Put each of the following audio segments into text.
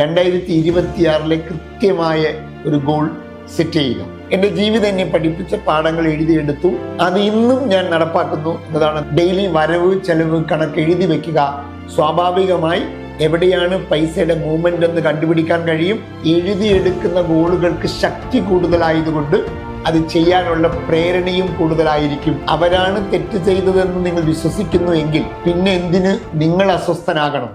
രണ്ടായിരത്തി ഇരുപത്തിയാറിലെ കൃത്യമായ ഒരു ഗോൾ സെറ്റ് ചെയ്യുക എന്റെ ജീവിതം എന്നെ പഠിപ്പിച്ച പാഠങ്ങൾ എഴുതിയെടുത്തു. അത് ഇന്നും ഞാൻ നടപ്പാക്കുന്നു എന്നതാണ് ഡെയിലി വരവ് ചെലവ് കണക്ക് എഴുതി വെക്കുക. സ്വാഭാവികമായി എവിടെയാണ് പൈസയുടെ മൂവ്മെന്റ് എന്ന് കണ്ടുപിടിക്കാൻ കഴിയും? എഴുതിയെടുക്കുന്ന ഗോളുകൾക്ക് ശക്തി കൂടുതലായതുകൊണ്ട് അത് ചെയ്യാനുള്ള പ്രേരണയും കൂടുതലായിരിക്കും. അവരാണ് തെറ്റ് ചെയ്തതെന്ന് നിങ്ങൾ വിശ്വസിക്കുന്നു എങ്കിൽ പിന്നെ എന്തിന് നിങ്ങൾ അസ്വസ്ഥനാകണം?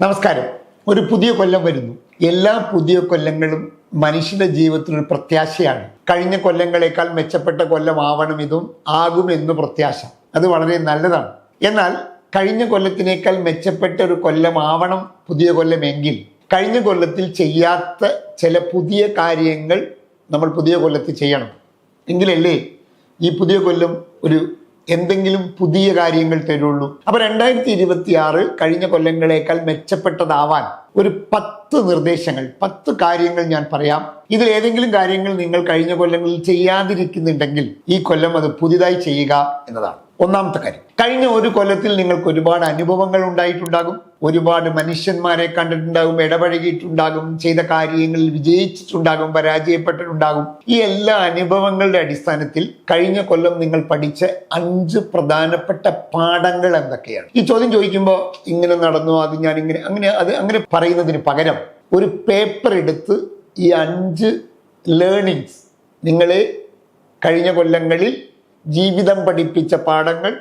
നമസ്കാരം. ഒരു പുതിയ കൊല്ലം വരുന്നു. എല്ലാ പുതിയ കൊല്ലങ്ങളും മനുഷ്യന്റെ ജീവിതത്തിനൊരു പ്രത്യാശയാണ്. കഴിഞ്ഞ കൊല്ലങ്ങളെക്കാൾ മെച്ചപ്പെട്ട കൊല്ലം ആവണം ഇതും എന്ന് പ്രത്യാശ. അത് വളരെ നല്ലതാണ്. എന്നാൽ കഴിഞ്ഞ കൊല്ലത്തിനേക്കാൾ മെച്ചപ്പെട്ട ഒരു കൊല്ലം ആവണം പുതിയ കൊല്ലമെങ്കിൽ കഴിഞ്ഞ കൊല്ലത്തിൽ ചെയ്യാത്ത ചില പുതിയ കാര്യങ്ങൾ നമ്മൾ പുതിയ കൊല്ലത്തിൽ ചെയ്യണം. എങ്കിലല്ലേ ഈ പുതിയ കൊല്ലം ഒരു എന്തെങ്കിലും പുതിയ കാര്യങ്ങൾ തരുള്ളൂ. അപ്പൊ രണ്ടായിരത്തി ഇരുപത്തി ആറ് കഴിഞ്ഞ കൊല്ലങ്ങളേക്കാൾ മെച്ചപ്പെട്ടതാവാൻ ഒരു പത്ത് നിർദ്ദേശങ്ങൾ പത്ത് കാര്യങ്ങൾ ഞാൻ പറയാം. ഇതിൽ ഏതെങ്കിലും കാര്യങ്ങൾ നിങ്ങൾ കഴിഞ്ഞ കൊല്ലങ്ങളിൽ ചെയ്യാതിരിക്കുന്നുണ്ടെങ്കിൽ ഈ കൊല്ലം അത് പുതിയതായി ചെയ്യുക എന്നതാണ്. ഒന്നാമത്തെ കാര്യം. കഴിഞ്ഞ ഒരു കൊല്ലത്തിൽ നിങ്ങൾക്ക് ഒരുപാട് അനുഭവങ്ങൾ ഉണ്ടായിട്ടുണ്ടാകും. ഒരുപാട് മനുഷ്യന്മാരെ കണ്ടിട്ടുണ്ടാകും ഇടപഴകിയിട്ടുണ്ടാകും ചെയ്ത കാര്യങ്ങളിൽ വിജയിച്ചിട്ടുണ്ടാകും പരാജയപ്പെട്ടിട്ടുണ്ടാകും. ഈ എല്ലാ അനുഭവങ്ങളുടെ അടിസ്ഥാനത്തിൽ കഴിഞ്ഞ കൊല്ലം നിങ്ങൾ പഠിച്ച അഞ്ച് പ്രധാനപ്പെട്ട പാഠങ്ങൾ എന്തൊക്കെയാണ്? ഈ ചോദ്യം ചോദിക്കുമ്പോൾ ഇങ്ങനെ നടന്നു അത് ഞാൻ ഇങ്ങനെ അങ്ങനെ അത് അങ്ങനെ പറയുന്നതിന് പകരം ഒരു പേപ്പർ എടുത്ത് ഈ അഞ്ച് ലേണിങ്സ് നിങ്ങൾ കഴിഞ്ഞ കൊല്ലങ്ങളിൽ ജീവിതം പഠിപ്പിച്ച പാഠങ്ങൾ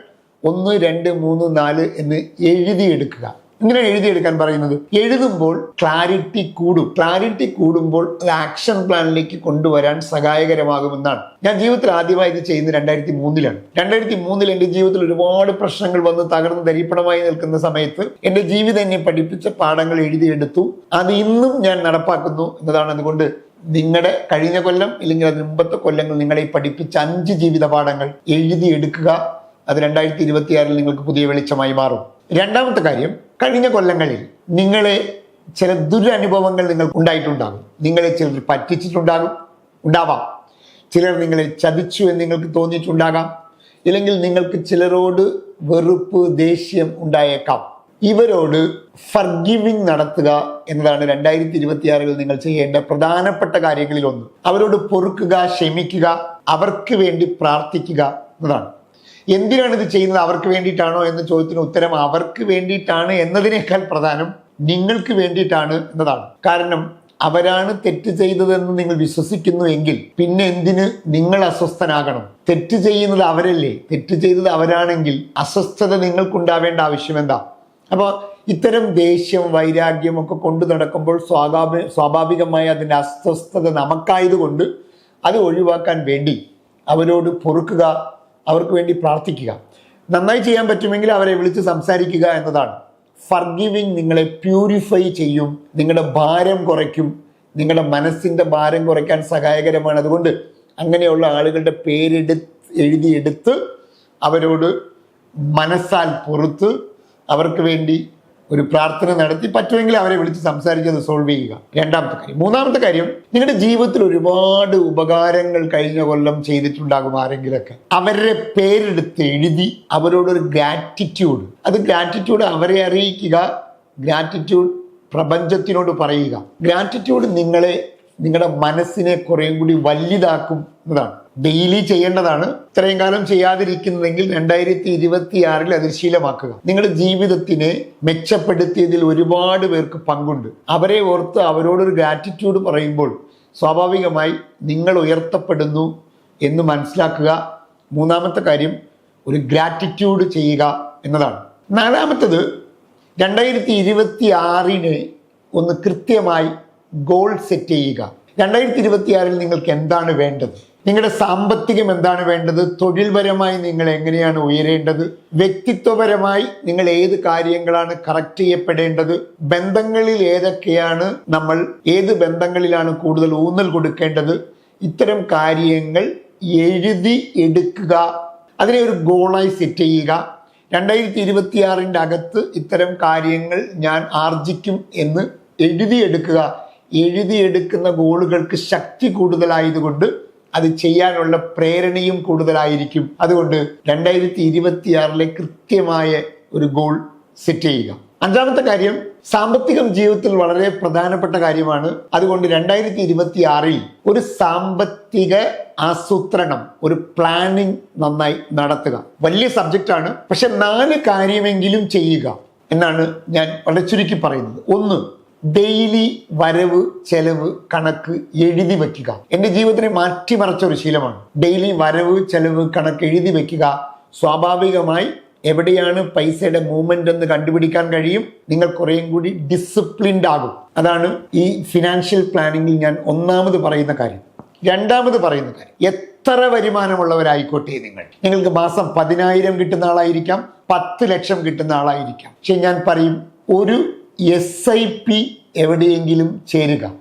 ഒന്ന് രണ്ട് മൂന്ന് നാല് എന്ന് എഴുതിയെടുക്കുക. ഇങ്ങനെ എഴുതിയെടുക്കാൻ പറയുന്നത് എഴുതുമ്പോൾ ക്ലാരിറ്റി കൂടും. ക്ലാരിറ്റി കൂടുമ്പോൾ അത് ആക്ഷൻ പ്ലാനിലേക്ക് കൊണ്ടുവരാൻ സഹായകരമാകുമെന്നാണ്. ഞാൻ ജീവിതത്തിൽ ആദ്യമായി ഇത് ചെയ്യുന്നത് രണ്ടായിരത്തി മൂന്നിലാണ് രണ്ടായിരത്തി മൂന്നിൽ എന്റെ ജീവിതത്തിൽ ഒരുപാട് പ്രശ്നങ്ങൾ വന്ന് തകർന്ന് ദരിപ്പണമായി നിൽക്കുന്ന സമയത്ത് എന്റെ ജീവിതം എന്നെ പഠിപ്പിച്ച പാഠങ്ങൾ എഴുതിയെടുത്തു. അത് ഇന്നും ഞാൻ നടപ്പാക്കുന്നു എന്നതാണ് അതുകൊണ്ട് നിങ്ങളുടെ കഴിഞ്ഞ കൊല്ലം ഇല്ലെങ്കിൽ അതിന് മുമ്പത്തെ കൊല്ലങ്ങൾ നിങ്ങളെ പഠിപ്പിച്ച അഞ്ച് ജീവിത പാഠങ്ങൾ എഴുതിയെടുക്കുക അത് രണ്ടായിരത്തി ഇരുപത്തിയാറിൽ നിങ്ങൾക്ക് പുതിയ വെളിച്ചമായി മാറും. രണ്ടാമത്തെ കാര്യം കഴിഞ്ഞ കൊല്ലങ്ങളിൽ നിങ്ങളെ ചില ദുരനുഭവങ്ങൾ നിങ്ങൾക്ക് ഉണ്ടായിട്ടുണ്ടാകും. നിങ്ങളെ ചിലർ പറ്റിച്ചിട്ടുണ്ടാകും ഉണ്ടാവാം. ചിലർ നിങ്ങളെ ചതിച്ചു എന്ന് നിങ്ങൾക്ക് തോന്നിയിട്ടുണ്ടാകാം. ഇല്ലെങ്കിൽ നിങ്ങൾക്ക് ചിലരോട് വെറുപ്പ് ദേഷ്യം ഉണ്ടായേക്കാം. ഇവരോട് ഫർഗിവിങ് നടത്തുക എന്നതാണ് രണ്ടായിരത്തി ഇരുപത്തിയാറിൽ നിങ്ങൾ ചെയ്യേണ്ട പ്രധാനപ്പെട്ട കാര്യങ്ങളിൽ ഒന്ന്. അവരോട് പൊറുക്കുക ക്ഷമിക്കുക അവർക്ക് വേണ്ടി പ്രാർത്ഥിക്കുക എന്നതാണ്. എന്തിനാണ് ഇത് ചെയ്യുന്നത്? അവർക്ക് വേണ്ടിയിട്ടാണോ എന്ന ചോദ്യത്തിന് ഉത്തരം അവർക്ക് വേണ്ടിയിട്ടാണ് എന്നതിനേക്കാൾ പ്രധാനം നിങ്ങൾക്ക് വേണ്ടിയിട്ടാണ് എന്നതാണ്. കാരണം അവരാണ് തെറ്റ് ചെയ്തതെന്ന് നിങ്ങൾ വിശ്വസിക്കുന്നു എങ്കിൽ പിന്നെ എന്തിന് നിങ്ങൾ അസ്വസ്ഥനാകണം? തെറ്റ് ചെയ്യുന്നത് അവരല്ലേ? തെറ്റ് ചെയ്തത് അവരാണെങ്കിൽ അസ്വസ്ഥത നിങ്ങൾക്കുണ്ടാവേണ്ട ആവശ്യം എന്താ? അപ്പോൾ ഇത്തരം ദേഷ്യം വൈരാഗ്യം ഒക്കെ കൊണ്ടു നടക്കുമ്പോൾ സ്വാഭാവിക സ്വാഭാവികമായ അതിന്റെ അസ്വസ്ഥത നമുക്കായതുകൊണ്ട് അത് ഒഴിവാക്കാൻ വേണ്ടി അവരോട് പൊറുക്കുക അവർക്ക് വേണ്ടി പ്രാർത്ഥിക്കുക. നന്നായി ചെയ്യാൻ പറ്റുമെങ്കിൽ അവരെ വിളിച്ച് സംസാരിക്കുക എന്നതാണ്. ഫർഗിവിങ് നിങ്ങളെ പ്യൂരിഫൈ ചെയ്യും നിങ്ങളുടെ ഭാരം കുറയ്ക്കും നിങ്ങളുടെ മനസ്സിന്റെ ഭാരം കുറയ്ക്കാൻ സഹായകരമാണ്. അതുകൊണ്ട് അങ്ങനെയുള്ള ആളുകളുടെ പേരെടു എഴുതിയെടുത്ത് അവരോട് മനസ്സാൽ പുറത്ത് അവർക്ക് വേണ്ടി ഒരു പ്രാർത്ഥന നടത്തി പറ്റുമെങ്കിൽ അവരെ വിളിച്ച് സംസാരിച്ച് അത് സോൾവ് ചെയ്യുക. രണ്ടാമത്തെ കാര്യം. മൂന്നാമത്തെ കാര്യം നിങ്ങളുടെ ജീവിതത്തിൽ ഒരുപാട് ഉപകാരങ്ങൾ കഴിഞ്ഞ കൊല്ലം ചെയ്തിട്ടുണ്ടാകും ആരെങ്കിലൊക്കെ. അവരുടെ പേരെടുത്ത് എഴുതി അവരോടൊരു ഗ്രാറ്റിറ്റ്യൂഡ് അത് ഗ്രാറ്റിറ്റ്യൂഡ് അവരെ അറിയിക്കുക ഗ്രാറ്റിറ്റ്യൂഡ് പ്രപഞ്ചത്തിനോട് പറയുക. ഗ്രാറ്റിറ്റ്യൂഡ് നിങ്ങളെ നിങ്ങളുടെ മനസ്സിനെ കുറേയും കൂടി വലുതാക്കും എന്നതാണ്. ഡെയിലി ചെയ്യേണ്ടതാണ്. ഇത്രയും കാലം ചെയ്യാതിരിക്കുന്നതെങ്കിൽ രണ്ടായിരത്തി ഇരുപത്തി ആറിൽ നിങ്ങളുടെ ജീവിതത്തിനെ മെച്ചപ്പെടുത്തിയതിൽ ഒരുപാട് പേർക്ക് പങ്കുണ്ട്. അവരെ ഓർത്ത് അവരോടൊരു ഗ്രാറ്റിറ്റ്യൂഡ് പറയുമ്പോൾ സ്വാഭാവികമായി നിങ്ങൾ ഉയർത്തപ്പെടുന്നു എന്ന് മനസ്സിലാക്കുക. മൂന്നാമത്തെ കാര്യം ഒരു ഗ്രാറ്റിറ്റ്യൂഡ് ചെയ്യുക എന്നതാണ്. നാലാമത്തത് രണ്ടായിരത്തി ഇരുപത്തി ആറിന് ഒന്ന് കൃത്യമായി ഗോൾ സെറ്റ് ചെയ്യുക. രണ്ടായിരത്തി ഇരുപത്തി ആറിൽ നിങ്ങൾക്ക് എന്താണ് വേണ്ടത്? നിങ്ങളുടെ സാമ്പത്തികം എന്താണ് വേണ്ടത്? തൊഴിൽപരമായി നിങ്ങൾ എങ്ങനെയാണ് ഉയരേണ്ടത്? വ്യക്തിത്വപരമായി നിങ്ങൾ ഏത് കാര്യങ്ങളാണ് കറക്റ്റ് ചെയ്യപ്പെടേണ്ടത്? ബന്ധങ്ങളിൽ ഏതൊക്കെയാണ് നമ്മൾ ഏത് ബന്ധങ്ങളിലാണ് കൂടുതൽ ഊന്നൽ കൊടുക്കേണ്ടത്? ഇത്തരം കാര്യങ്ങൾ എഴുതി എടുക്കുക. അതിനെ ഒരു ഗോളായി സെറ്റ് ചെയ്യുക. രണ്ടായിരത്തി ഇരുപത്തിയാറിന്റെ അകത്ത് ഇത്തരം കാര്യങ്ങൾ ഞാൻ ആർജിക്കും എന്ന് എഴുതിയെടുക്കുക. എഴുതിയെടുക്കുന്ന ഗോളുകൾക്ക് ശക്തി കൂടുതലായതുകൊണ്ട് അത് ചെയ്യാനുള്ള പ്രേരണയും കൂടുതലായിരിക്കും. അതുകൊണ്ട് രണ്ടായിരത്തി ഇരുപത്തിയാറിലെ കൃത്യമായ ഒരു ഗോൾ സെറ്റ് ചെയ്യുക. അഞ്ചാമത്തെ കാര്യം സാമ്പത്തികം ജീവിതത്തിൽ വളരെ പ്രധാനപ്പെട്ട കാര്യമാണ്. അതുകൊണ്ട് രണ്ടായിരത്തി ഇരുപത്തി ആറിൽ ഒരു സാമ്പത്തിക ആസൂത്രണം ഒരു പ്ലാനിങ് നന്നായി നടത്തുക. വലിയ സബ്ജക്റ്റാണ് പക്ഷെ നാല് കാര്യമെങ്കിലും ചെയ്യുക എന്നാണ് ഞാൻ വളരെ ചുരുക്കി പറയുന്നത്. ഒന്ന് ഡെയിലി വരവ് ചെലവ് കണക്ക് എഴുതി വയ്ക്കുക എന്റെ ജീവിതത്തിനെ മാറ്റിമറിച്ച ഒരു ശീലമാണ്. ഡെയിലി വരവ് ചെലവ് കണക്ക് എഴുതി വയ്ക്കുക സ്വാഭാവികമായി എവിടെയാണ് പൈസയുടെ മൂവ്മെന്റ് എന്ന് കണ്ടുപിടിക്കാൻ കഴിയും? നിങ്ങൾ കുറേയും കൂടി ഡിസിപ്ലിൻഡ് ആകും. അതാണ് ഈ ഫിനാൻഷ്യൽ പ്ലാനിങ്ങിൽ ഞാൻ ഒന്നാമത് പറയുന്ന കാര്യം. രണ്ടാമത് പറയുന്ന കാര്യം. എത്ര വരുമാനമുള്ളവരായിക്കോട്ടെ നിങ്ങൾ. നിങ്ങൾക്ക് മാസം പതിനായിരം കിട്ടുന്ന ആളായിരിക്കാം പത്ത് ലക്ഷം കിട്ടുന്ന ആളായിരിക്കാം. പക്ഷെ ഞാൻ പറയും ഒരു എസ് ഐ പി എവിടെയെങ്കിലും ചേരുക.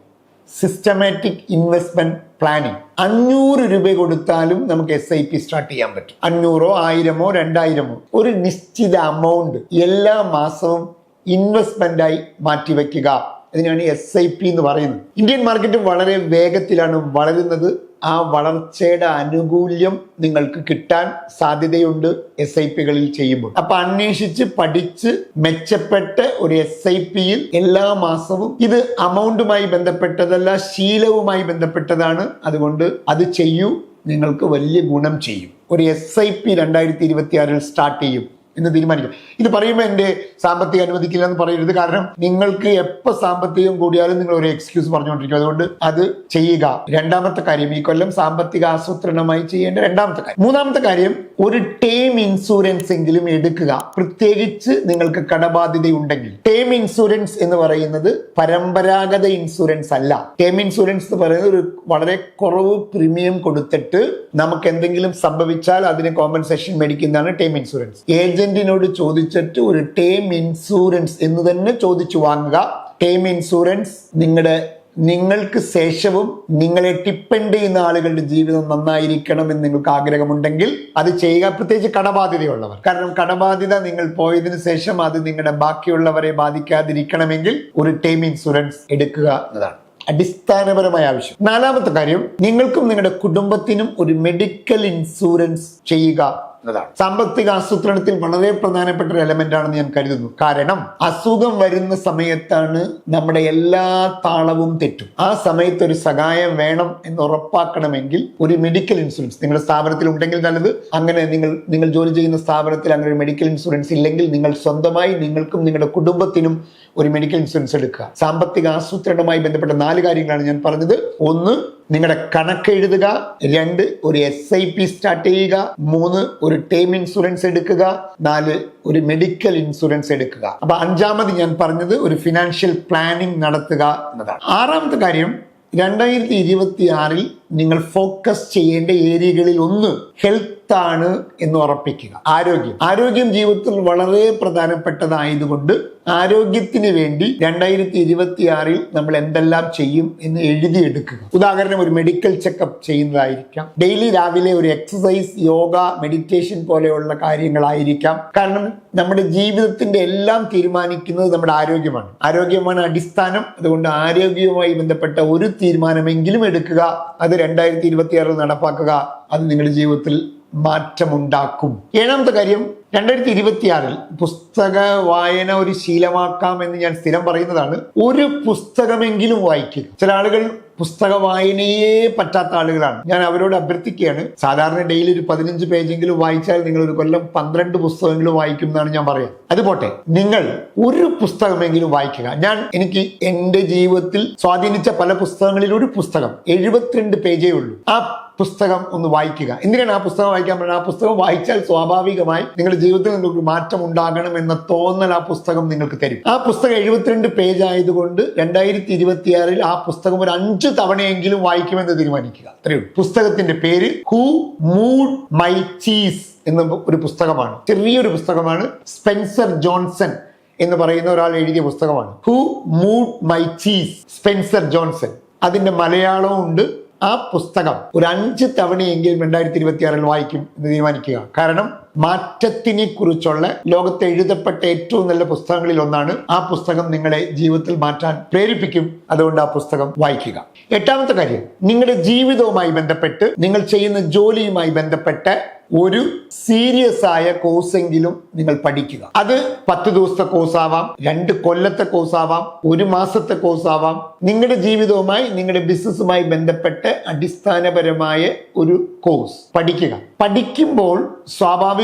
സിസ്റ്റമാറ്റിക് ഇൻവെസ്റ്റ്മെന്റ് പ്ലാനിങ് അഞ്ഞൂറ് രൂപ കൊടുത്താലും നമുക്ക് എസ് ഐ പി സ്റ്റാർട്ട് ചെയ്യാൻ പറ്റും. അഞ്ഞൂറോ ആയിരമോ രണ്ടായിരമോ. ഒരു നിശ്ചിത അമൗണ്ട് എല്ലാ മാസവും ഇൻവെസ്റ്റ്മെന്റായി മാറ്റിവെക്കുക അതിനാണ് എസ് ഐ പി എന്ന് പറയുന്നത്. ഇന്ത്യൻ മാർക്കറ്റ് വളരെ വേഗത്തിലാണ് വളരുന്നത്. ആ വളർച്ചയുടെ അനുകൂല്യം നിങ്ങൾക്ക് കിട്ടാൻ സാധ്യതയുണ്ട് എസ് ഐ പികളിൽ ചെയ്യുമ്പോൾ. അപ്പൊ അന്വേഷിച്ച് പഠിച്ച് മെച്ചപ്പെട്ട ഒരു എസ് ഐ പിയിൽ എല്ലാ മാസവും ഇത് അമൗണ്ടുമായി ബന്ധപ്പെട്ടതല്ല ശീലവുമായി ബന്ധപ്പെട്ടതാണ്. അതുകൊണ്ട് അത് ചെയ്യൂ. നിങ്ങൾക്ക് വലിയ ഗുണം ചെയ്യും. ഒരു എസ് ഐ പി രണ്ടായിരത്തി ഇരുപത്തി സ്റ്റാർട്ട് ചെയ്യും. എന്ന് തീരുമാനിക്കും. ഇത് പറയുമ്പോൾ എന്റെ സാമ്പത്തിക അനുവദിക്കില്ല എന്ന് പറയരുത്. കാരണം നിങ്ങൾക്ക് എപ്പോൾ സാമ്പത്തികം കൂടിയാലും നിങ്ങൾ ഒരു എക്സ്ക്യൂസ് പറഞ്ഞുകൊണ്ടിരിക്കും. അതുകൊണ്ട് അത് ചെയ്യുക. രണ്ടാമത്തെ കാര്യം ഈ കൊല്ലം സാമ്പത്തിക ആസൂത്രണമായി ചെയ്യേണ്ട രണ്ടാമത്തെ കാര്യം. മൂന്നാമത്തെ കാര്യം ഒരു ടേം ഇൻഷുറൻസ് എങ്കിലും എടുക്കുക. പ്രത്യേകിച്ച് നിങ്ങൾക്ക് കടബാധ്യത ഉണ്ടെങ്കിൽ ടേം ഇൻഷുറൻസ് എന്ന് പറയുന്നത് പരമ്പരാഗത ഇൻഷുറൻസ് അല്ല. ടേം ഇൻഷുറൻസ് എന്ന് പറയുന്നത് ഒരു വളരെ കുറവ് പ്രീമിയം കൊടുത്തിട്ട് നമുക്ക് എന്തെങ്കിലും സംഭവിച്ചാൽ അതിന് കോമ്പൻസേഷൻ മേടിക്കുന്നതാണ് ടേം ഇൻഷുറൻസ് ഏജന്റിനോട് ചോദിച്ചിട്ട് ഒരു ടേം ഇൻഷുറൻസ് എന്ന് തന്നെ ചോദിച്ചു വാങ്ങുക. ടേം ഇൻഷുറൻസ് നിങ്ങളുടെ നിങ്ങൾക്ക് ശേഷവും നിങ്ങളെ ഡിപ്പെൻഡ് ചെയ്യുന്ന ആളുകളുടെ ജീവിതം നന്നായിരിക്കണം എന്ന് നിങ്ങൾക്ക് ആഗ്രഹമുണ്ടെങ്കിൽ അത് ചെയ്യുക. പ്രത്യേകിച്ച് കടബാധ്യതയുള്ളവർ. കാരണം കടബാധ്യത നിങ്ങൾ പോയതിനു ശേഷം അത് നിങ്ങളുടെ ബാക്കിയുള്ളവരെ ബാധിക്കാതിരിക്കണമെങ്കിൽ ഒരു ടേം ഇൻഷുറൻസ് എടുക്കുക എന്നതാണ്. അടിസ്ഥാനപരമായ ആവശ്യം. നാലാമത്തെ കാര്യം നിങ്ങൾക്കും നിങ്ങളുടെ കുടുംബത്തിനും ഒരു മെഡിക്കൽ ഇൻഷുറൻസ് ചെയ്യുക. എന്നതാണ്. സാമ്പത്തിക ആസൂത്രണത്തിൽ വളരെ പ്രധാനപ്പെട്ട ഒരു എലമെന്റ് ആണെന്ന് ഞാൻ കരുതുന്നു. കാരണം അസുഖം വരുന്ന സമയത്താണ് നമ്മുടെ എല്ലാ താളവും തെറ്റും. ആ സമയത്ത് ഒരു സഹായം വേണം എന്ന് ഉറപ്പാക്കണമെങ്കിൽ ഒരു മെഡിക്കൽ ഇൻഷുറൻസ് നിങ്ങളുടെ സ്ഥാപനത്തിൽ ഉണ്ടെങ്കിൽ നല്ലത്. അങ്ങനെ നിങ്ങൾ നിങ്ങൾ ജോലി ചെയ്യുന്ന സ്ഥാപനത്തിൽ അങ്ങനെ ഒരു മെഡിക്കൽ ഇൻഷുറൻസ് ഇല്ലെങ്കിൽ നിങ്ങൾ സ്വന്തമായി നിങ്ങൾക്കും നിങ്ങളുടെ കുടുംബത്തിനും ഒരു മെഡിക്കൽ ഇൻഷുറൻസ് എടുക്കുക. സാമ്പത്തിക ആസൂത്രണവുമായി ബന്ധപ്പെട്ട നാല് കാര്യങ്ങളാണ് ഞാൻ പറഞ്ഞത്. ഒന്ന് നിങ്ങളുടെ കണക്ക് എഴുതുക രണ്ട് ഒരു എസ് ഐ പി സ്റ്റാർട്ട് ചെയ്യുക മൂന്ന് ഒരു ടേം ഇൻഷുറൻസ് എടുക്കുക നാല് ഒരു മെഡിക്കൽ ഇൻഷുറൻസ് എടുക്കുക. അപ്പൊ അഞ്ചാമത് ഞാൻ പറഞ്ഞത് ഒരു ഫിനാൻഷ്യൽ പ്ലാനിംഗ് നടത്തുക എന്നതാണ്. ആറാമത്തെ കാര്യം രണ്ടായിരത്തി ഇരുപത്തി ആറിൽ നിങ്ങൾ ഫോക്കസ് ചെയ്യേണ്ട ഏരിയകളിൽ ഒന്ന് ഹെൽത്ത് ആണ് എന്ന് ഉറപ്പിക്കുക. ആരോഗ്യം. ആരോഗ്യം ജീവിതത്തിൽ വളരെ പ്രധാനപ്പെട്ടതായതുകൊണ്ട് ആരോഗ്യത്തിന് വേണ്ടി രണ്ടായിരത്തി ഇരുപത്തി ആറിൽ നമ്മൾ എന്തെല്ലാം ചെയ്യും എന്ന് എഴുതിയെടുക്കുക. ഉദാഹരണം ഒരു മെഡിക്കൽ ചെക്കപ്പ് ചെയ്യുന്നതായിരിക്കാം. ഡെയിലി രാവിലെ ഒരു എക്സസൈസ് യോഗ മെഡിറ്റേഷൻ പോലെയുള്ള കാര്യങ്ങളായിരിക്കാം. കാരണം നമ്മുടെ ജീവിതത്തിന്റെ എല്ലാം തീരുമാനിക്കുന്നത് നമ്മുടെ ആരോഗ്യമാണ്. ആരോഗ്യമാണ് അടിസ്ഥാനം. അതുകൊണ്ട് ആരോഗ്യവുമായി ബന്ധപ്പെട്ട ഒരു തീരുമാനമെങ്കിലും എടുക്കുക. അത് രണ്ടായിരത്തി ഇരുപത്തി ആറിൽ നടപ്പാക്കുക അത് നിങ്ങളുടെ ജീവിതത്തിൽ മാറ്റമുണ്ടാക്കും. ഏഴാമത്തെ കാര്യം രണ്ടായിരത്തി ഇരുപത്തിയാറിൽ പുസ്തക വായന ഒരു ശീലമാക്കാം എന്ന് ഞാൻ സ്ഥിരം പറയുന്നതാണ്. ഒരു പുസ്തകമെങ്കിലും വായിക്കുക. ചില ആളുകൾ പുസ്തക വായനയെ പറ്റാത്ത ആളുകളാണ്. ഞാൻ അവരോട് അഭ്യർത്ഥിക്കുകയാണ് സാധാരണ ഡെയിലി ഒരു പതിനഞ്ച് പേജെങ്കിലും വായിച്ചാൽ നിങ്ങൾ ഒരു കൊല്ലം പന്ത്രണ്ട് പുസ്തകങ്ങളും വായിക്കും എന്നാണ് ഞാൻ പറയാം അതുപോട്ടെ നിങ്ങൾ ഒരു പുസ്തകമെങ്കിലും വായിക്കുക. ഞാൻ എനിക്ക് എന്റെ ജീവിതത്തിൽ സ്വാധീനിച്ച പല പുസ്തകങ്ങളിൽ ഒരു പുസ്തകം എഴുപത്തിരണ്ട് പേജേ ഉള്ളൂ. ആ പുസ്തകം ഒന്ന് വായിക്കുക. എന്തിനാണ് ആ പുസ്തകം വായിക്കാൻ പറയുന്നത്? ആ പുസ്തകം വായിച്ചാൽ സ്വാഭാവികമായി നിങ്ങളുടെ ജീവിതത്തിൽ നിങ്ങൾക്ക് മാറ്റം ഉണ്ടാകണം എന്ന തോന്നൽ ആ പുസ്തകം നിങ്ങൾക്ക് തരും. ആ പുസ്തകം എഴുപത്തിരണ്ട് പേജ് ആയതുകൊണ്ട് രണ്ടായിരത്തി ഇരുപത്തിയാറിൽ ആ പുസ്തകം ഒരു അഞ്ച് തവണയെങ്കിലും വായിക്കുമെന്ന് തീരുമാനിക്കുക. അത്രയുള്ളൂ പുസ്തകത്തിന്റെ പേര് ഹൂ മൂഡ് മൈ ചീസ്. എന്ന ഒരു പുസ്തകമാണ്. ചെറിയൊരു പുസ്തകമാണ് സ്പെൻസർ ജോൺസൺ എന്ന് പറയുന്ന ഒരാൾ എഴുതിയ പുസ്തകമാണ്. Who moved my cheese Spencer Johnson. അതിന്റെ മലയാളവും ഉണ്ട്. ആ പുസ്തകം ഒരു അഞ്ച് തവണയെങ്കിലും രണ്ടായിരത്തി ഇരുപത്തി വായിക്കും എന്ന് തീരുമാനിക്കുക. കാരണം മാറ്റത്തിനെ കുറിച്ചുള്ള ലോകത്ത് എഴുതപ്പെട്ട ഏറ്റവും നല്ല പുസ്തകങ്ങളിൽ ഒന്നാണ് ആ പുസ്തകം നിങ്ങളെ ജീവിതത്തിൽ മാറ്റാൻ പ്രേരിപ്പിക്കും. അതുകൊണ്ട് ആ പുസ്തകം വായിക്കുക. എട്ടാമത്തെ കാര്യം നിങ്ങളുടെ ജീവിതവുമായി ബന്ധപ്പെട്ട് നിങ്ങൾ ചെയ്യുന്ന ജോലിയുമായി ബന്ധപ്പെട്ട ഒരു സീരിയസ് ആയ കോഴ്സെങ്കിലും നിങ്ങൾ പഠിക്കുക. അത് പത്ത് ദിവസത്തെ കോഴ്സ് ആവാം രണ്ട് കൊല്ലത്തെ കോഴ്സ് ആവാം ഒരു മാസത്തെ കോഴ്സ് ആവാം നിങ്ങളുടെ ജീവിതവുമായി നിങ്ങളുടെ ബിസിനസ്സുമായി ബന്ധപ്പെട്ട് അടിസ്ഥാനപരമായ ഒരു കോഴ്സ്. പഠിക്കുക. പഠിക്കുമ്പോൾ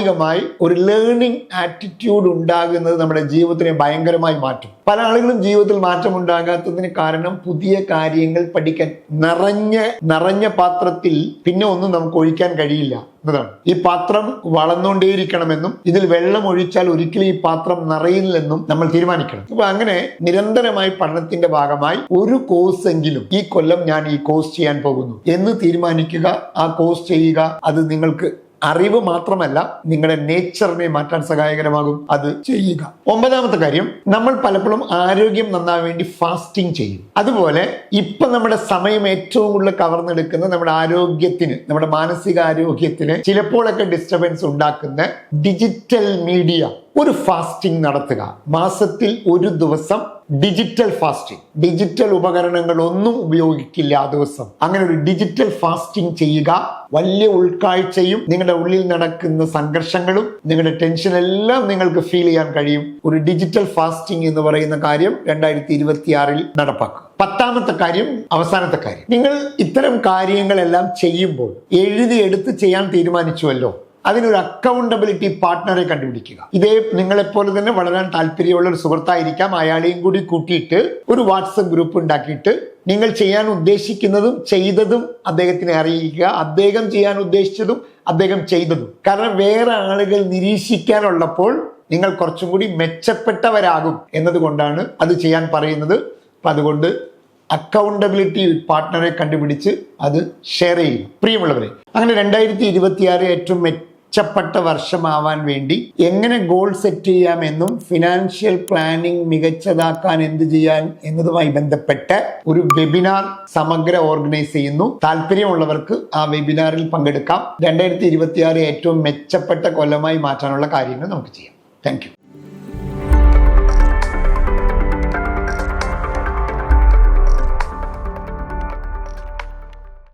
സ്വാഭാവികമായി ഒരു ലേണിംഗ് ആറ്റിറ്റ്യൂഡ് ഉണ്ടാകുന്നത് നമ്മുടെ ജീവിതത്തിനെ ഭയങ്കരമായി മാറ്റും. പല ആളുകളും ജീവിതത്തിൽ മാറ്റം ഉണ്ടാകാത്തതിന് കാരണം പുതിയ കാര്യങ്ങൾ പഠിക്കാൻ നിറഞ്ഞ നിറഞ്ഞ പാത്രത്തിൽ പിന്നെ ഒന്നും നമുക്ക് ഒഴിക്കാൻ കഴിയില്ല എന്നതാണ്. ഈ പാത്രം വളർന്നുകൊണ്ടേയിരിക്കണമെന്നും ഇതിൽ വെള്ളം ഒഴിച്ചാൽ ഒരിക്കലും ഈ പാത്രം നിറയില്ലെന്നും നമ്മൾ തീരുമാനിക്കണം. അപ്പൊ അങ്ങനെ നിരന്തരമായി പഠനത്തിന്റെ ഭാഗമായി ഒരു കോഴ്സ് എങ്കിലും ഈ കൊല്ലം ഞാൻ ഈ കോഴ്സ് ചെയ്യാൻ പോകുന്നു. എന്ന് തീരുമാനിക്കുക ആ കോഴ്സ് ചെയ്യുക അത് നിങ്ങൾക്ക് അറിവ് മാത്രമല്ല നിങ്ങളുടെ നേച്ചറിനെ മാറ്റാൻ സഹായകരമാകും അത് ചെയ്യുക. ഒമ്പതാമത്തെ കാര്യം നമ്മൾ പലപ്പോഴും ആരോഗ്യം നന്നാൻ വേണ്ടി ഫാസ്റ്റിംഗ് ചെയ്യും. അതുപോലെ ഇപ്പൊ നമ്മുടെ സമയം ഏറ്റവും കൂടുതൽ കവർന്നെടുക്കുന്ന നമ്മുടെ ആരോഗ്യത്തിന് നമ്മുടെ മാനസിക ആരോഗ്യത്തിന് ചിലപ്പോഴൊക്കെ ഡിസ്റ്റർബൻസ് ഉണ്ടാക്കുന്ന ഡിജിറ്റൽ മീഡിയ ഒരു ഫാസ്റ്റിംഗ് നടത്തുക. മാസത്തിൽ ഒരു ദിവസം ഡിജിറ്റൽ ഫാസ്റ്റിംഗ് ഡിജിറ്റൽ ഉപകരണങ്ങൾ ഒന്നും ഉപയോഗിക്കില്ല ആ ദിവസം. അങ്ങനെ ഒരു ഡിജിറ്റൽ ഫാസ്റ്റിംഗ് ചെയ്യുക വലിയ ഉൾക്കാഴ്ചയും നിങ്ങളുടെ ഉള്ളിൽ നടക്കുന്ന സംഘർഷങ്ങളും നിങ്ങളുടെ ടെൻഷൻ എല്ലാം നിങ്ങൾക്ക് ഫീൽ ചെയ്യാൻ കഴിയും. ഒരു ഡിജിറ്റൽ ഫാസ്റ്റിംഗ് എന്ന് പറയുന്ന കാര്യം രണ്ടായിരത്തി ഇരുപത്തിയാറിൽ നടപ്പാക്കുക. പത്താമത്തെ കാര്യം അവസാനത്തെ കാര്യം. നിങ്ങൾ ഇത്തരം കാര്യങ്ങളെല്ലാം ചെയ്യുമ്പോൾ എഴുതിയെടുത്ത് ചെയ്യാൻ തീരുമാനിച്ചുവല്ലോ. അതിനൊരു അക്കൗണ്ടബിലിറ്റി പാർട്ട്ണറെ കണ്ടുപിടിക്കുക. ഇതേ നിങ്ങളെപ്പോലെ തന്നെ വളരാൻ താല്പര്യമുള്ള ഒരു സുഹൃത്തായിരിക്കാം. അയാളെയും കൂടി കൂട്ടിയിട്ട് ഒരു വാട്സപ്പ് ഗ്രൂപ്പ് ഉണ്ടാക്കിയിട്ട് നിങ്ങൾ ചെയ്യാൻ ഉദ്ദേശിക്കുന്നതും ചെയ്തതും അദ്ദേഹത്തിനെ അറിയിക്കുക. അദ്ദേഹം ചെയ്യാൻ ഉദ്ദേശിച്ചതും അദ്ദേഹം ചെയ്തതും. കാരണം വേറെ ആളുകൾ നിരീക്ഷിക്കാനുള്ളപ്പോൾ നിങ്ങൾ കുറച്ചും കൂടി മെച്ചപ്പെട്ടവരാകും എന്നതുകൊണ്ടാണ് അത് ചെയ്യാൻ പറയുന്നത്. അപ്പം അതുകൊണ്ട് അക്കൗണ്ടബിലിറ്റി പാർട്ട്ണറെ കണ്ടുപിടിച്ച് അത് ഷെയർ ചെയ്യുക. പ്രിയമുള്ളവരെ അങ്ങനെ രണ്ടായിരത്തി ഇരുപത്തിയാറ് ഏറ്റവും മെച്ചപ്പെട്ട വർഷമാവാൻ വേണ്ടി എങ്ങനെ ഗോൾ സെറ്റ് ചെയ്യാമെന്നും ഫിനാൻഷ്യൽ പ്ലാനിംഗ് മികച്ചതാക്കാൻ എന്ത് ചെയ്യാൻ എന്നതുമായി ബന്ധപ്പെട്ട് ഒരു വെബിനാർ സമഗ്ര ഓർഗനൈസ് ചെയ്യുന്നു. താല്പര്യമുള്ളവർക്ക് ആ വെബിനാറിൽ പങ്കെടുക്കാം. രണ്ടായിരത്തി ഏറ്റവും മെച്ചപ്പെട്ട കൊല്ലമായി മാറ്റാനുള്ള കാര്യങ്ങൾ നമുക്ക് ചെയ്യാം. താങ്ക്